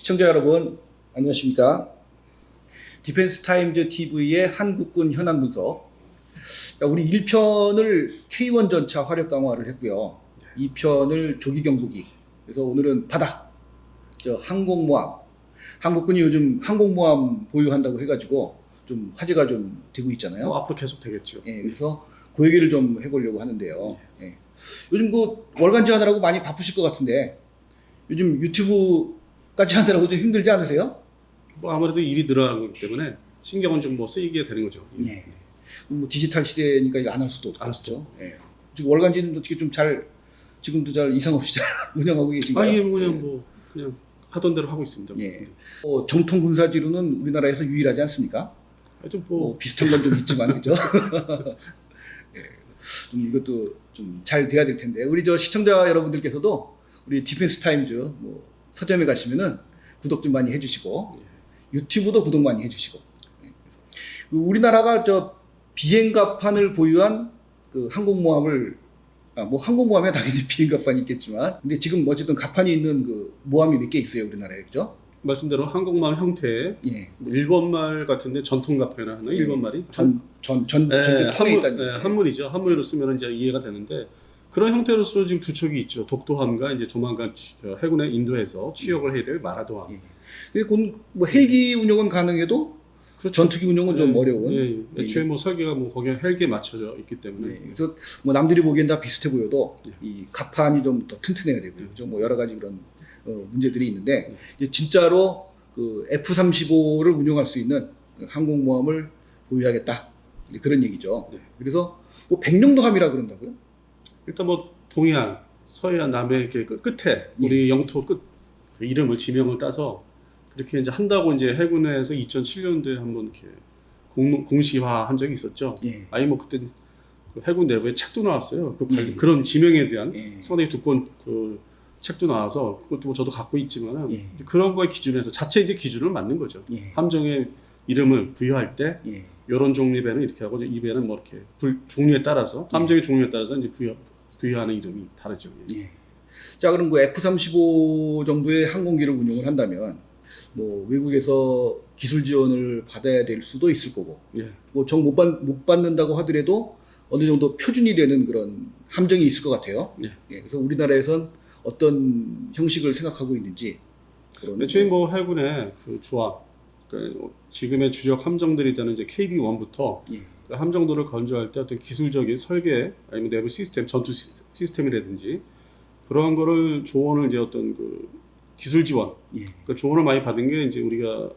시청자 여러분 안녕하십니까? 디펜스 타임즈 TV의 한국군 현안 분석. 자, 우리 1편을 K1 전차 화력 강화를 했고요. 2편을 조기 경보기. 그래서 오늘은 바다. 저 항공모함. 한국군이 요즘 항공모함 보유한다고 해가지고 좀 화제가 좀 되고 있잖아요. 뭐 앞으로 계속 되겠죠. 예, 그래서 그 얘기를 좀 해보려고 하는데요. 예. 요즘 그 월간지 하느라고 많이 바쁘실 것 같은데 요즘 유튜브 까지 하느라고 좀 힘들지 않으세요? 뭐 아무래도 일이 늘어나기 때문에 신경은 좀 뭐 쓰이게 되는 거죠. 예. 뭐 디지털 시대니까 이거 안 할 수도 없고. 안할 수도 그렇죠? 예. 지금 월간지는 어떻게 좀 잘 지금도 잘 이상 없이 잘 운영하고 계신가요? 아, 예, 그냥 뭐 그냥 하던 대로 하고 있습니다. 예. 어, 정통 군사지로는 우리나라에서 유일하지 않습니까? 하여튼 뭐뭐 비슷한 건 좀 있지만 그죠? 예. 좀 이것도 좀 잘 돼야 될 텐데 우리 저 시청자 여러분들께서도 우리 디펜스 타임즈 뭐 서점에 가시면은 구독 좀 많이 해주시고 유튜브도 구독 많이 해주시고 예. 그 우리나라가 저 비행갑판을 보유한 그 항공모함을 아, 뭐 항공모함에 당연히 비행갑판이 있겠지만 근데 지금 어쨌든 갑판이 있는 그 모함이 몇 개 있어요 우리나라에 그죠? 말씀대로 항공모함 형태의 예. 뭐 일본말 같은데 전통갑이라 하는 일본말이 전 전전 예, 전대 통에 한문. 예, 한문이죠. 한문으로 쓰면 이제 이해가 되는데 그런 형태로서 지금 두 척이 있죠. 독도함과 이제 조만간 취- 어, 해군에 인도해서 취역을 해야 될 마라도함. 예. 근데 곧뭐 헬기 운용은 가능해도 그렇죠. 전투기 운용은 좀 예, 어려운. 예, 예. 애초에 뭐 설계가 뭐 거기에 헬기에 맞춰져 있기 때문에 네, 그래서 뭐 남들이 보기엔 다 비슷해 보여도 예. 이 갑판이 좀 더 튼튼해야 되고요. 그죠? 뭐 여러 가지 그런 어, 문제들이 예. 있는데 이제 진짜로 그 F-35를 운용할 수 있는 항공모함을 보유하겠다 그런 얘기죠. 네. 그래서 뭐 백령도함이라 그런다고요? 일단 뭐 동해안, 서해안, 남해 이렇게 그 끝에 우리 영토 끝 그 이름을 지명을 따서 그렇게 이제 한다고 이제 해군에서 2007년도에 한번 이렇게 공, 공시화 한 적이 있었죠. 예. 아니 뭐 그때 그 해군 내부에 책도 나왔어요. 그 관- 예. 그런 지명에 대한 예. 상당히 두꺼운 그 책도 나와서 그것도 뭐 저도 갖고 있지만은 예. 그런 거에 기준에서 자체 이제 기준을 만든 거죠. 예. 함정의 이름을 부여할 때 예. 이런 종류의 배는 이렇게 하고 이 배는 뭐 이렇게 불, 종류에 따라서 함정의 종류에 따라서 이제 부여 부여하는 이름이 다르죠. 예. 예. 자, 그럼 그 F-35 정도의 항공기를 운용을 한다면 뭐 외국에서 기술 지원을 받아야 될 수도 있을 거고 예. 뭐정못 못 받는다고 하더라도 어느 정도 표준이 되는 그런 함정이 있을 것 같아요. 네. 예, 그래서 우리나라에선 어떤 형식을 생각하고 있는지 그런 애초에 뭐 해군의 그 조합, 그 지금의 주력 함정들이 되는 이제 KD-1부터 예. 그 함정도를 건조할 때 어떤 기술적인 설계 아니면 내부 시스템, 전투 시스- 시스템이라든지 그러한 거를 조언을 이제 어떤 그 기술 지원, 예. 그 조언을 많이 받은 게 이제 우리가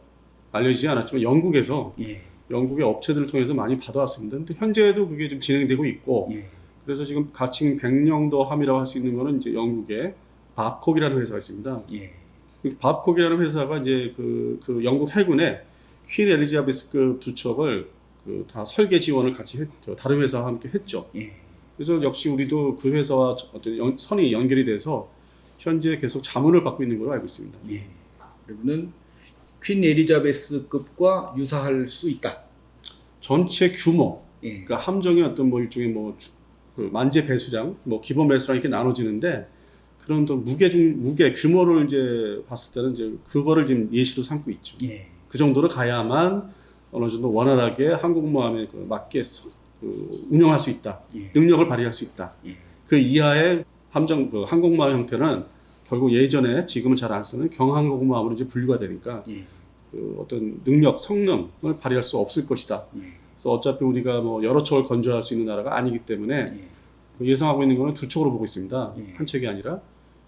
알려지지 않았지만 영국에서 예. 영국의 업체들을 통해서 많이 받아왔습니다. 근데 현재도 그게 좀 진행되고 있고 예. 그래서 지금 가칭 백령도함이라고 할 수 있는 거는 이제 영국의 밥콕이라는 회사가 있습니다. 예. 그 밥콕이라는 회사가 이제 그, 그 영국 해군의 퀸 엘리자베스급 두 척을 그 다 설계 지원을 같이 했죠. 다른 회사와 함께 했죠. 예. 그래서 역시 우리도 그 회사와 어떤 연- 선이 연결이 돼서 현재 계속 자문을 받고 있는 걸로 알고 있습니다. 예. 그러면은 퀸 에리자베스급과 유사할 수 있다. 전체 규모, 예. 그러니까 함정의 어떤 뭐 일종의 뭐 주- 그 만재 배수량, 뭐 기본 배수량 이렇게 나눠지는데 그런 또 무게 중 무게 규모를 이제 봤을 때는 이제 그거를 지금 예시로 삼고 있죠. 예. 그 정도로 가야만 어느 정도 원활하게 항공모함에 그 맞게 서- 그 운영할 수 있다. 예. 능력을 발휘할 수 있다. 예. 그 이하의 함정 그 항공모함 형태는 결국 예전에 지금은 잘 안 쓰는 경항공모함으로 이제 분류가 되니까 예. 그 어떤 능력, 성능을 발휘할 수 없을 것이다. 예. 그래서 어차피 우리가 뭐 여러 척을 건조할 수 있는 나라가 아니기 때문에 예. 그 예상하고 있는 거는 두 척으로 보고 있습니다. 예. 한 척이 아니라.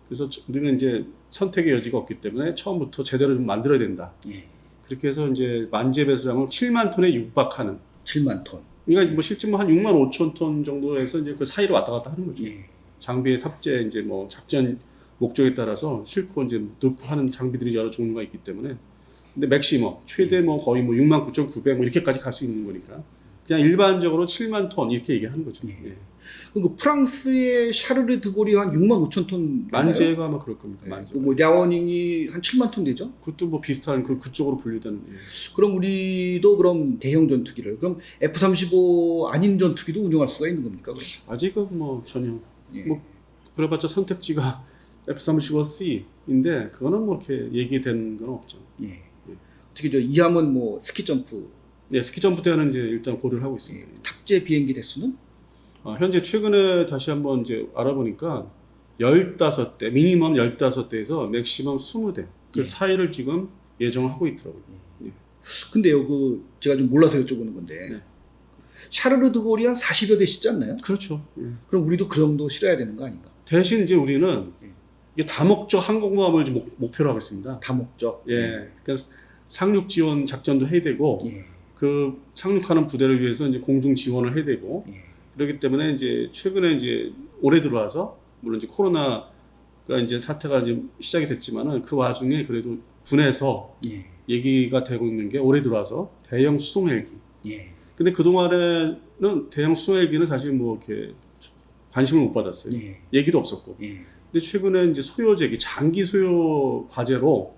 그래서 저- 우리는 이제 선택의 여지가 없기 때문에 처음부터 제대로 좀 만들어야 된다. 예. 그렇게 해서 이제 만재 배수량을 7만 톤에 육박하는. 7만 톤. 그러니까 뭐 실제 뭐 한 6만 5천 톤 정도에서 이제 그 사이로 왔다 갔다 하는 거죠. 예. 장비의 탑재 이제 뭐 작전 목적에 따라서 싣고 이제 넣고 하는 장비들이 여러 종류가 있기 때문에 근데 맥시멈 최대 뭐 거의 뭐 6만 9,900 뭐 이렇게까지 갈 수 있는 거니까 그냥 일반적으로 7만 톤 이렇게 얘기하는 거죠. 예. 예. 그 프랑스의 샤르르 드골이 한 6만 5천 톤. 만재가 아마 그럴 겁니다. 예. 만재. 그뭐 랴워닝이 한 7만 톤 되죠? 그것도 뭐 비슷한 그 그쪽으로 분류되는. 예. 그럼 우리도 그럼 대형 전투기를 그럼 F-35 아닌 전투기도 운용할 수가 있는 겁니까? 그럼? 아직은 뭐 전혀 예. 뭐 그래봤자 선택지가 F-35C인데 그거는 뭐 이렇게 얘기된 건 없죠. 예. 특히 저 이함은 뭐 스키 점프 네, 스키 점프 대회는 이제 일단 고려를 하고 있습니다. 예, 탑재 비행기 대수는 어, 현재 최근에 다시 한번 이제 알아보니까 15대, 미니멈 15대에서 맥시멈 20대 그 예. 사이를 지금 예정하고 있더라고요. 근데요 그 제가 좀 몰라서 여쭤보는 건데 네. 샤르르 드골이 한 40여 대 싣지 않나요? 그렇죠. 예. 그럼 우리도 그 정도 실어야 되는 거 아닌가? 대신 이제 우리는 예. 이게 다목적 항공모함을 목, 목표로 하고 있습니다. 다목적. 예. 그래서 상륙 지원 작전도 해야 되고 예. 그 상륙하는 부대를 위해서 이제 공중 지원을 해야 되고 예. 그렇기 때문에 이제 최근에 이제 올해 들어와서 물론 이제 코로나 가 이제 사태가 이제 시작이 됐지만은 그 와중에 그래도 군에서 예. 얘기가 되고 있는 게 올해 들어와서 대형 수송 헬기. 예. 근데 그 동안에는 대형 수송 헬기는 사실 뭐 이렇게 관심을 못 받았어요. 예. 얘기도 없었고. 예. 근데 최근에 이제 소요제기 장기 소요 과제로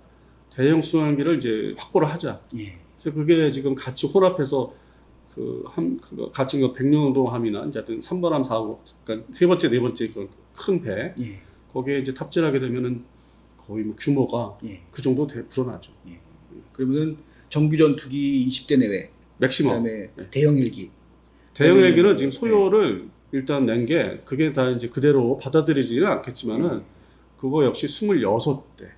대형 수송 헬기를 이제 확보를 하자. 예. 그래서 그게 지금 같이 혼합해서 그한 그 같이 그 백령도함이나 이제 하여튼 3번함 4호 그러니까 세 번째 네 번째 그큰 배 예. 거기에 이제 탑재를 하게 되면은 거의 뭐 규모가 예. 그 정도 돼, 불어나죠. 그러면은 정규 전투기 20대 내외, 맥시멈. 그다음에 네. 대형 헬기. 대형 헬기는 지금 네. 소요를 일단 낸 게 그게 다 이제 그대로 받아들이지는 않겠지만은 네. 그거 역시 26대.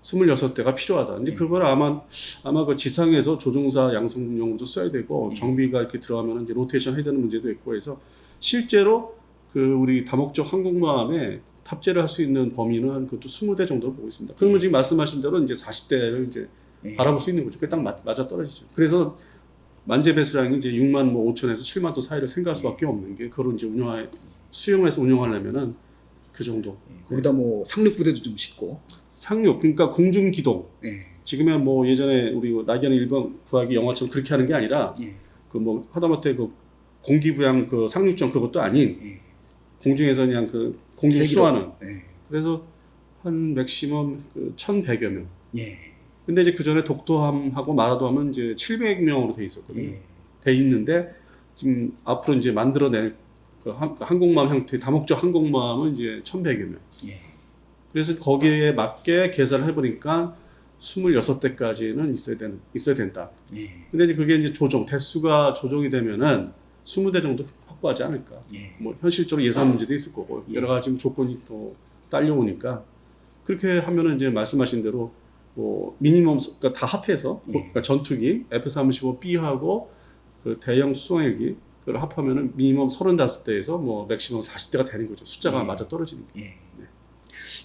어. 26대가 필요하다. 이제 네. 그걸 아마 아마 그 지상에서 조종사 양성용으로도 써야 되고 네. 정비가 이렇게 들어가면 이제 로테이션 해야 되는 문제도 있고 해서 실제로 그 우리 다목적 항공모함에 탑재를 할 수 있는 범위는 한 그것도 20대 정도 보고 있습니다. 그러면 네. 지금 말씀하신 대로 이제 40대를 이제 예. 바라볼 수 있는 거죠. 그게 딱 맞, 맞아 떨어지죠. 그래서 만재 배수량이 이제 6만 뭐 5천에서 7만 도 사이를 생각할 수밖에 없는 게 그걸 이제 운영해 수용해서 운영하려면은 그 정도 예. 거기다 뭐 상륙 부대도 좀 싣고. 상륙 그러니까 공중 기동 예. 지금의 뭐 예전에 우리 라디안 1번 구하기 영화처럼 그렇게 하는 게 아니라 예. 그뭐 하다못해 그 공기부양 그 상륙전 그것도 아닌 예. 공중에서 그냥 그 공중. 수하는 예. 그래서 한 맥시멈 그 1,100여 명. 예. 근데 이제 그 전에 독도함하고 마라도함은 이제 700명으로 돼 있었거든요. 예. 돼 있는데 지금 앞으로 이제 만들어낼 그 항- 항공모함 형태 다목적 항공모함은 이제 1,100여 명. 예. 그래서 거기에 맞게 계산을 해보니까 26대까지는 있어야 되는 있어야 된다. 예. 근데 이제 그게 이제 조정 대수가 조정이 되면은 20대 정도 확보하지 않을까. 예. 뭐 현실적으로 예산 문제도 있을 거고 예. 여러 가지 조건이 또 딸려오니까 그렇게 하면은 이제 말씀하신 대로 뭐 미니멈 그러니까 다 합해서 예. 그러니까 전투기 F-35B하고 그 대형 수송헬기 그걸 합하면은 미니멈 35대에서 뭐 맥시멈 40대가 되는 거죠. 숫자가 예. 맞아 떨어지는 거. 예.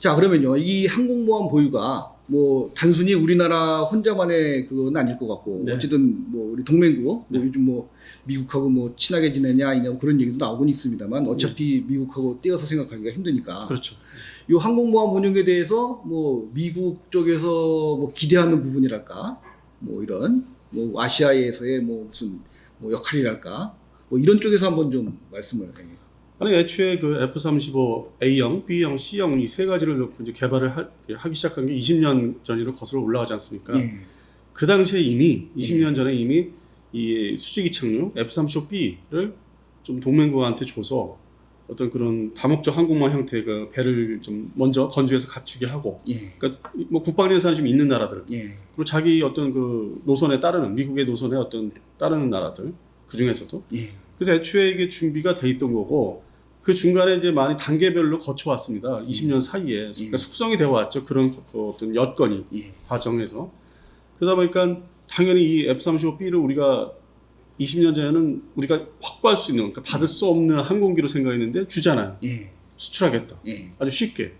자 그러면요 이 항공모함 보유가 뭐 단순히 우리나라 혼자만의 그건 아닐 것 같고 네. 어쨌든 뭐 우리 동맹국 뭐 네. 요즘 뭐 미국하고 뭐 친하게 지내냐 아니냐 그런 얘기도 나오곤 있습니다만 어차피 미국하고 떼어서 생각하기가 힘드니까 그렇죠. 이 항공모함 운영에 대해서 뭐 미국 쪽에서 뭐 기대하는 부분이랄까 뭐 이런 뭐 아시아에서의 뭐 무슨 뭐 역할이랄까 뭐 이런 쪽에서 한번 좀 말씀을 해. 아니 애초에 그 F-35 A형, B형, C형 이 세 가지를 놓고 이제 개발을 하, 기 시작한 게 20년 전으로 거슬러 올라가지 않습니까? 예. 그 당시에 이미 20년 전에 이미 이 수직이 착륙 F-35B를 좀 동맹국한테 줘서 어떤 그런 다목적 항공모함 형태의 그 배를 좀 먼저 건조해서 갖추게 하고 예. 그러니까 뭐 국방 예산이 좀 있는 나라들 예. 그리고 자기 어떤 그 노선에 따르는 미국의 노선에 어떤 따르는 나라들 그 중에서도 예. 그래서 애초에 이게 준비가 돼 있던 거고 그 중간에 이제 많이 단계별로 거쳐왔습니다. 20년 사이에 그러니까 숙성이 되어 왔죠. 그런 그 어떤 여건이 예. 과정에서 그러다 보니까 당연히 이 F-35B를 우리가 20년 전에는 우리가 확보할 수 있는 그러니까 받을 수 없는 항공기로 생각했는데 주잖아요. 예. 수출하겠다. 예. 아주 쉽게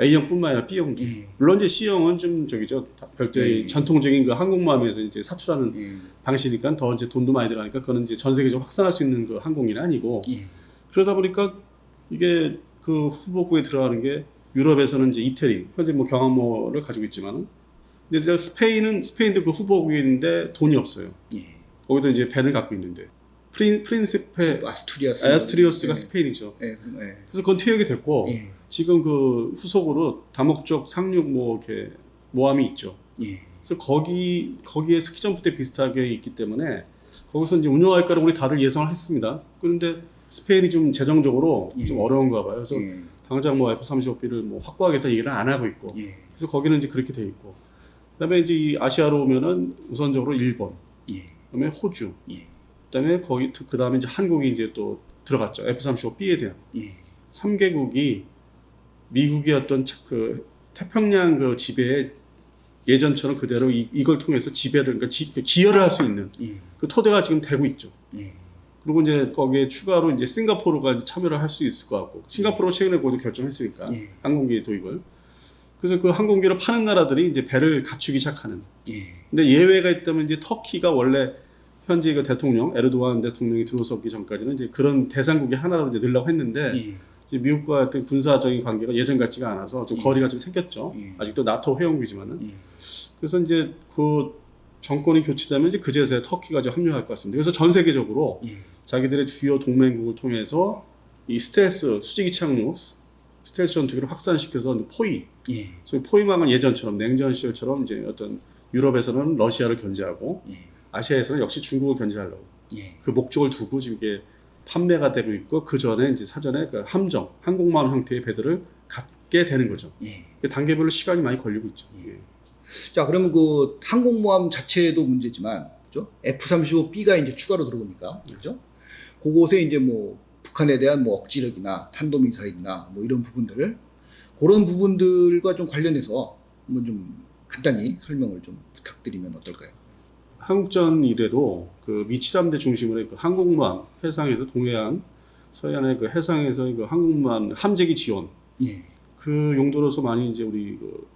A형뿐만 아니라 B형도. 예. 물론 이제 C형은 좀 저기죠. 다 별도의 예. 전통적인 그 항공모함에서 이제 사출하는 예. 방식이니까 더 이제 돈도 많이 들어가니까 그거는 이제 전 세계적으로 확산할 수 있는 그 항공기는 아니고 예. 그러다 보니까 이게 그 후보구에 들어가는 게 유럽에서는 이제 이태리 현재 뭐 경항모를 가지고 있지만은 근데 이제 스페인은 스페인도 그 후보구에 있는데 돈이 없어요. 예. 거기도 이제 배를 갖고 있는데 프린 프린시페 아스투리아스. 아스트리오스가 예. 스페인이죠. 예. 예. 그래서 그건 퇴역이 됐고 예. 지금 그 후속으로 다목적 상륙 뭐 이렇게 모함이 있죠. 예. 그래서 거기 거기에 스키 점프 때 비슷하게 있기 때문에 거기서 이제 운영할까를 우리 다들 예상을 했습니다. 그런데 스페인이 좀 재정적으로 예. 좀 어려운가 봐요. 그래서 예. 당장 뭐 F-35B를 뭐 확보하겠다 얘기를 안 하고 있고 예. 그래서 거기는 이제 그렇게 돼 있고 그다음에 이제 이 아시아로 오면은 우선적으로 일본, 예. 그다음에 호주, 예. 그다음에 거기 그다음에 이제 한국이 이제 또 들어갔죠. F-35B에 대한 예. 3개국이 미국의 어떤 차- 그 태평양 그 지배에 예전처럼 그대로 이, 이걸 통해서 지배를 그러니까 지- 기여를 할 수 있는 예. 그 토대가 지금 되고 있죠. 예. 그리고 이제 거기에 추가로 이제 싱가포르가 참여를 할 수 있을 것 같고 싱가포르 최근에 그것도 결정했으니까 예. 항공기 도입을 그래서 그 항공기를 파는 나라들이 이제 배를 갖추기 시작하는 예. 근데 예외가 있다면 이제 터키가 원래 현재 그 대통령 에르도안 대통령이 들어서기 전까지는 이제 그런 대상국의 하나로 이제 늘려고 했는데 예. 이제 미국과 어떤 군사적인 관계가 예전 같지가 않아서 좀 예. 거리가 좀 생겼죠. 예. 아직도 나토 회원국이지만은 예. 그래서 이제 그 정권이 교체되면 이제 그제서야 터키가 좀 합류할 것 같습니다. 그래서 전 세계적으로 예. 자기들의 주요 동맹국을 통해서 이 스텔스 수직이 착륙 스텔스 전투기를 확산시켜서 포위 예. 소위 포위망은 예전처럼 냉전 시절처럼 이제 어떤 유럽에서는 러시아를 견제하고 예. 아시아에서는 역시 중국을 견제하려고 예. 그 목적을 두고 지금 이게 판매가 되고 있고 그 전에 이제 사전에 그 함정 항공모함 형태의 배들을 갖게 되는 거죠. 예. 그 단계별로 시간이 많이 걸리고 있죠. 예. 예. 자, 그러면 그 항공모함 자체도 문제지만, 그죠? F-35B가 이제 추가로 들어오니까, 그죠? 그곳에 이제 뭐 북한에 대한 뭐 억지력이나 탄도미사일이나 뭐 이런 부분들, 그런 부분들과 좀 관련해서 한번 좀 간단히 설명을 좀 부탁드리면 어떨까요? 한국전 이래로 그 미칠함대 중심으로 그 항공모함 해상에서 동해안 서해안의 그 해상에서의 그 항공모함 함재기 지원 예. 그 용도로서 많이 이제 우리 그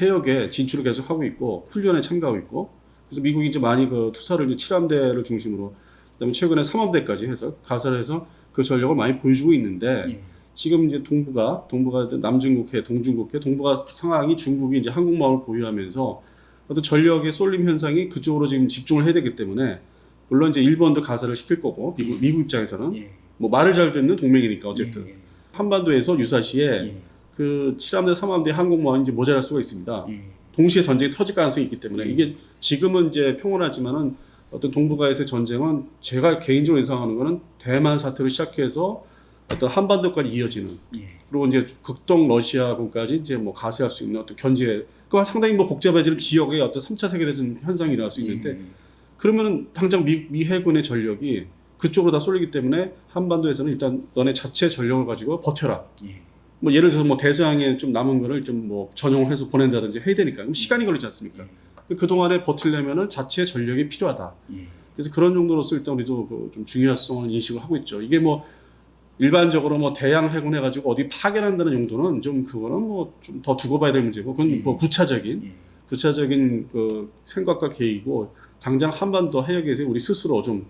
해역에 진출을 계속 하고 있고 훈련에 참가하고 있고 그래서 미국이 이제 많이 그 투사를 이제 칠함대를 중심으로 그다음에 최근에 삼함대까지 해서 가설을 해서 그 전력을 많이 보여주고 있는데 예. 지금 이제 동부가 동부가 남중국해 동중국해 동부가 상황이 중국이 이제 항공모함을 보유하면서 어떤 전력의 쏠림 현상이 그쪽으로 지금 집중을 해야 되기 때문에 물론 이제 일본도 가설을 시킬 거고 미국, 미국 입장에서는 예. 뭐 말을 잘 듣는 동맹이니까 어쨌든 예. 한반도에서 유사시에 예. 그 7함대, 3함대 항공모함이 이제 모자랄 수가 있습니다. 예. 동시에 전쟁이 터질 가능성이 있기 때문에 음. 이게 지금은 이제 평온하지만은 어떤 동북아에서의 전쟁은 제가 개인적으로 예상하는 거는 대만 사태를 시작해서 어떤 한반도까지 이어지는 예. 그리고 이제 극동 러시아군까지 이제 뭐 가세할 수 있는 어떤 견제 그와 상당히 뭐 복잡해지는 지역의 어떤 3차 세계대전 현상이 일어날 수 있는데 예. 그러면은 당장 미, 미 해군의 전력이 그쪽으로 다 쏠리기 때문에 한반도에서는 일단 너네 자체 전력을 가지고 버텨라. 예. 뭐 예를 들어서 뭐 대서양에 좀 남은 거를 좀 뭐 전용해서 보낸다든지 해야 되니까 그럼 시간이 걸리지 않습니까? 그 동안에 버틸려면은 자체 전력이 필요하다. 예. 그래서 그런 정도로서 일단 우리도 그좀 중요성을 인식을 하고 있죠. 이게 뭐 일반적으로 뭐 대양 해군 해가지고 어디 파견한다는 용도는 좀 그거는 뭐 좀 더 두고 봐야 될 문제고 그건 예. 뭐 부차적인 예. 구체적인 그 생각과 계획이고 당장 한반도 해역에서 우리 스스로 좀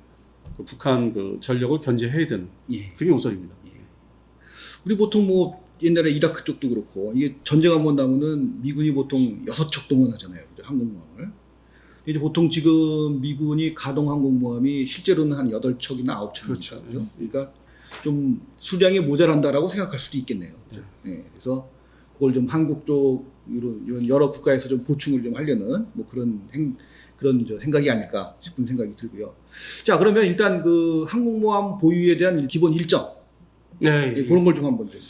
그 북한 그 전력을 견제해야 되는 예. 그게 우선입니다. 우리 보통 뭐 옛날에 이라크 쪽도 그렇고 이게 전쟁 한 번 나면은 미군이 보통 여섯 척 동원하잖아요. 그죠? 항공모함을. 이제 보통 지금 미군이 가동 항공모함이 실제로는 한 여덟 척이나 아홉 척 그렇죠. 그죠? 그러니까 좀 수량이 모자란다라고 생각할 수도 있겠네요. 예, 그래서 그걸 좀 한국 쪽 이런 여러 국가에서 좀 보충을 좀 하려는 뭐 그런 행 그런 저 생각이 아닐까 싶은 생각이 들고요. 자 그러면 일단 그 항공모함 보유에 대한 기본 일정 네, 예, 그런 걸 좀 한번 좀.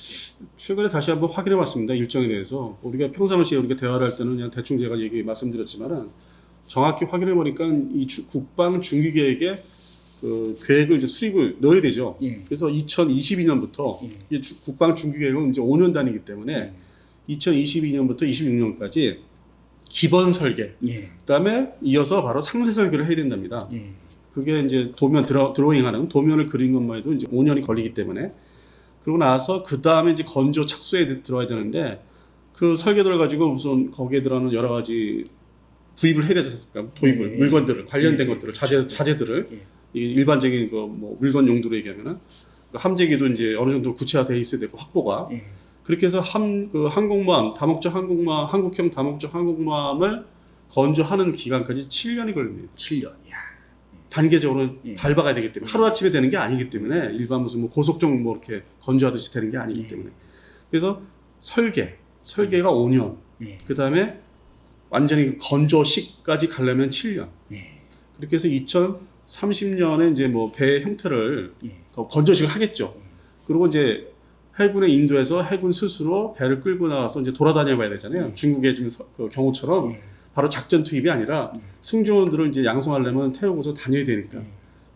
최근에 다시 한번 확인해 봤습니다. 일정에 대해서 우리가 평상시에 우리가 대화를 할 때는 그냥 대충 제가 얘기 말씀드렸지만은 정확히 확인해 보니까 이 주- 국방 중기 계획에 그 계획을 이제 수립을 넣어야 되죠. 예. 그래서 2022년부터 예. 이 주- 국방 중기 계획은 이제 5년 단위이기 때문에 예. 2022년부터 26년까지 기본 설계, 예. 그다음에 이어서 바로 상세 설계를 해야 된답니다. 예. 그게 이제 도면 드라, 드로잉하는 도면을 그린 것만 해도 이제 5년이 걸리기 때문에 그러고 나서 그 다음에 이제 건조 착수에 들- 들어야 되는데 그 설계도를 가지고 우선 거기에 들어가는 여러 가지 구입을 해야 되지 않습니까? 도입을 예, 예. 물건들을 관련된 예, 예. 것들을 자재 자재들을 예. 이 일반적인 그뭐 물건 용도로 얘기하면은 그 함재기도 이제 어느 정도 구체화되어 있어야 되고 확보가 예. 그렇게 해서 함, 그 항공모함, 다목적 항공모함, 한국형 다목적 항공모함을 건조하는 기간까지 7년이 걸립니다. 7년. 야. 단계적으로 예. 밟아가야 되기 때문에 하루아침에 되는 게 아니기 때문에 일반 무슨 뭐 고속정 뭐 이렇게 건조하듯이 되는 게 아니기 예. 때문에 그래서 설계, 설계가 5년, 예. 그 다음에 완전히 그 건조식까지 가려면 7년. 예. 그렇게 해서 2030년에 이제 뭐 배 형태를 예. 그 건조식을 하겠죠. 그리고 이제 해군의 인도에서 해군 스스로 배를 끌고 나와서 이제 돌아다녀 봐야 되잖아요. 네. 중국의 지금 서- 그 경우처럼 예. 바로 작전 투입이 아니라 네. 승조원들을 이제 양성하려면 태우고서 다녀야 되니까 예.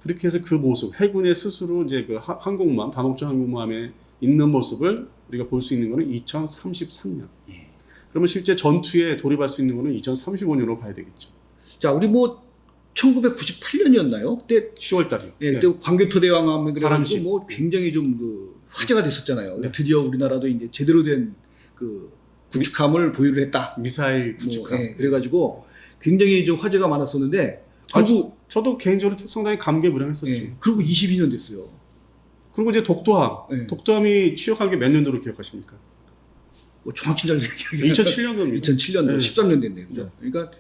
그렇게 해서 그 모습 해군의 스스로 이제 그 하- 항공모함 다목적 항공모함에 있는 모습을 우리가 볼 수 있는 거는 2033년. 예. 그러면 실제 전투에 돌입할 수 있는 거는 2035년으로 봐야 되겠죠. 자, 우리 뭐 1998년이었나요? 그때 10월 달이요. 예, 그때 관교토 대왕함 바람식. 그래가지고 뭐 굉장히 좀 그 화제가 됐었잖아요. 네. 드디어 우리나라도 이제 제대로 된그 구축함을 보유를 했다. 미사일 구축함. 뭐, 예, 그래가지고 굉장히 좀 화제가 많았었는데 그리고 저도 개인적으로 상당히 감개무량했었죠. 예, 그리고 22년 됐어요. 그리고 이제 독도함. 예. 독도함이 취역한 게 몇 년도로 기억하십니까? 뭐 정확히 잘 기억이 2007년도입니다. 2007년도 네. 13년 됐네요. 그죠? 그러니까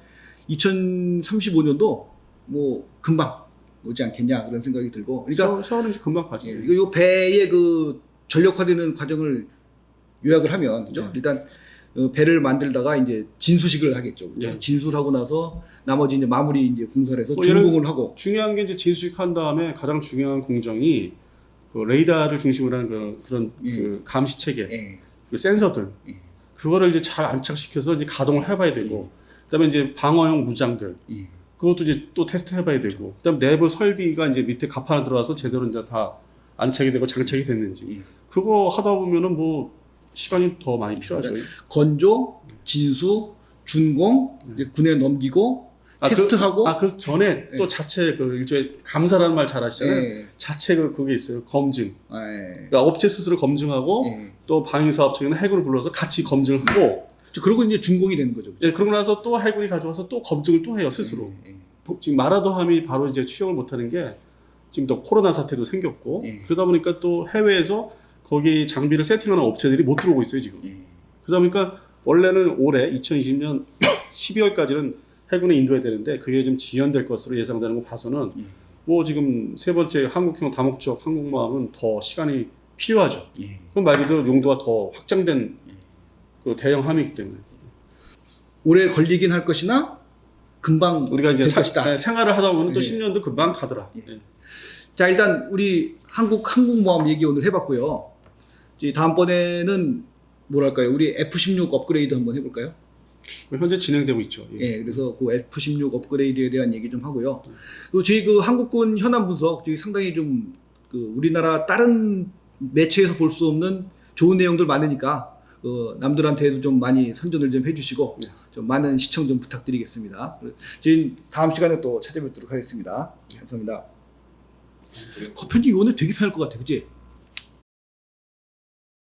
2035년도 뭐 금방 오지 않겠냐 그런 생각이 들고 그러니까 서, 서울은 이제 금방 가죠. 예, 이거 요 배의 그 전력화되는 과정을 요약을 하면 그죠? 네. 일단 어, 배를 만들다가 이제 진수식을 하겠죠. 네. 진수하고 나서 나머지 이제 마무리 이제 공사를 해서 뭐 준공을 하고 중요한 게 이제 진수식 한 다음에 가장 중요한 공정이 그 레이더를 중심으로 한 그, 그런 예. 그 감시 체계, 예. 그 센서들 예. 그거를 이제 잘 안착시켜서 이제 가동을 해봐야 되고 그다음에 이제 방어용 무장들 예. 그것도 이제 또 테스트 해봐야 되고 그다음 내부 설비가 이제 밑에 갑판에 들어와서 제대로 이제 다 안착이 되고 장착이 됐는지 예. 그거 하다 보면은 뭐 시간이 더 많이 필요하죠. 건조, 진수, 준공, 이제 군에 넘기고 아, 그- 테스트하고 아, 그 전에 또 자체 그 일종의 감사라는 말 잘 하시잖아요. 예. 자체 그 그게 있어요. 검증. 아, 예. 그러니까 업체 스스로 검증하고 예. 또 방위 사업 측에는 해군을 불러서 같이 검증을 하고 저 그러고 이제 준공이 되는 거죠. 예, 그러고 나서 또 해군이 가져와서 또 검증을 또 해요 스스로. 예, 예. 지금 마라도함이 바로 이제 취역을 못하는 게 지금 또 코로나 사태도 생겼고 예. 그러다 보니까 또 해외에서 거기 장비를 세팅하는 업체들이 못 들어오고 있어요 지금. 예. 그러다 보니까 원래는 올해 2020년 12월까지는 해군에 인도해야 되는데 그게 좀 지연될 것으로 예상되는 거 봐서는 예. 뭐 지금 세 번째 한국형 다목적 항공모함은 더 시간이 필요하죠. 예. 그럼 말 그대로 용도가 더 확장된 예. 그 대형 함이기 때문에 오래 걸리긴 할 것이나 금방 우리가 이제 될 사- 것이다. 네, 생활을 하다 보면 또 예. 10년도 금방 가더라. 예. 예. 자 일단 우리 한국 항공모함 얘기 오늘 해봤고요. 다음번에는 뭐랄까요? 우리 F-16 업그레이드 한번 해볼까요? 현재 진행되고 있죠. 예. 예, 그래서 그 F-16 업그레이드에 대한 얘기 좀 하고요. 그리고 저희 그 한국군 현안 분석, 저희 상당히 좀 그 우리나라 다른 매체에서 볼 수 없는 좋은 내용들 많으니까 그 남들한테도 좀 많이 선전을 좀 해주시고 네. 좀 많은 시청 좀 부탁드리겠습니다. 저희 다음 시간에 또 찾아뵙도록 하겠습니다. 감사합니다. 거 편집 오늘 되게 편할 것 같아, 그지?